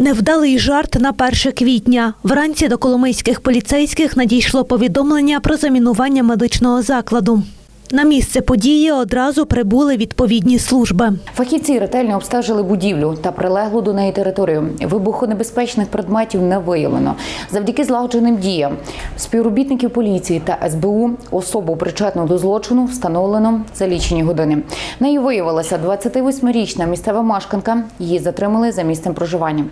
Невдалий жарт на 1 квітня. Вранці до коломийських поліцейських надійшло повідомлення про замінування медичного закладу. На місце події одразу прибули відповідні служби. Фахівці ретельно обстежили будівлю та прилеглу до неї територію. Вибухонебезпечних предметів не виявлено. Завдяки злагодженим діям співробітників поліції та СБУ особу причетну до злочину встановлено за лічені години. Нею виявилася 28-річна місцева мешканка. Її затримали за місцем проживання.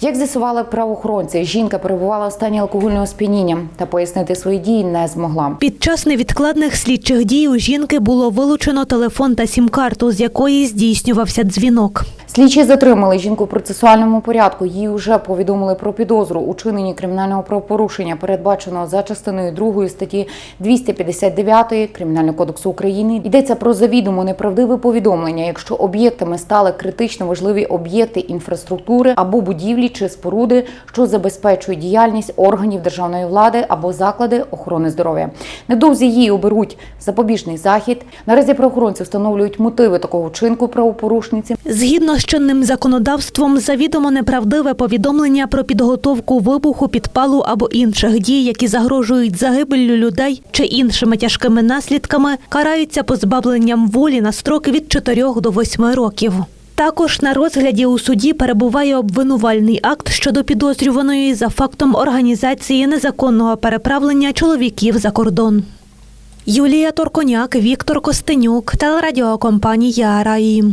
Як з'ясували правоохоронці, жінка перебувала в стані алкогольного сп'яніння та пояснити свої дії не змогла. Під час невідкладних слідчих дій у жінки було вилучено телефон та сім-карту, з якої здійснювався дзвінок. Слідчі затримали жінку в процесуальному порядку. Їй вже повідомили про підозру у чиненні кримінального правопорушення, передбаченого за частиною 2 статті 259 Кримінального кодексу України. Йдеться про завідомо неправдиве повідомлення, якщо об'єктами стали критично важливі об'єкти інфраструктури або будівлі чи споруди, що забезпечують діяльність органів державної влади або заклади охорони здоров'я. Невдовзі її оберуть запобіжний захід. Наразі правоохоронці встановлюють мотиви такого вчинку правопорушниці. Згідно чинним законодавством, завідомо неправдиве повідомлення про підготовку вибуху, підпалу або інших дій, які загрожують загибеллю людей чи іншими тяжкими наслідками, караються позбавленням волі на строки від 4 до 8 років. Також на розгляді у суді перебуває обвинувальний акт щодо підозрюваної за фактом організації незаконного переправлення чоловіків за кордон. Юлія Торконяк, Віктор Костенюк, телерадіокомпанія Раї.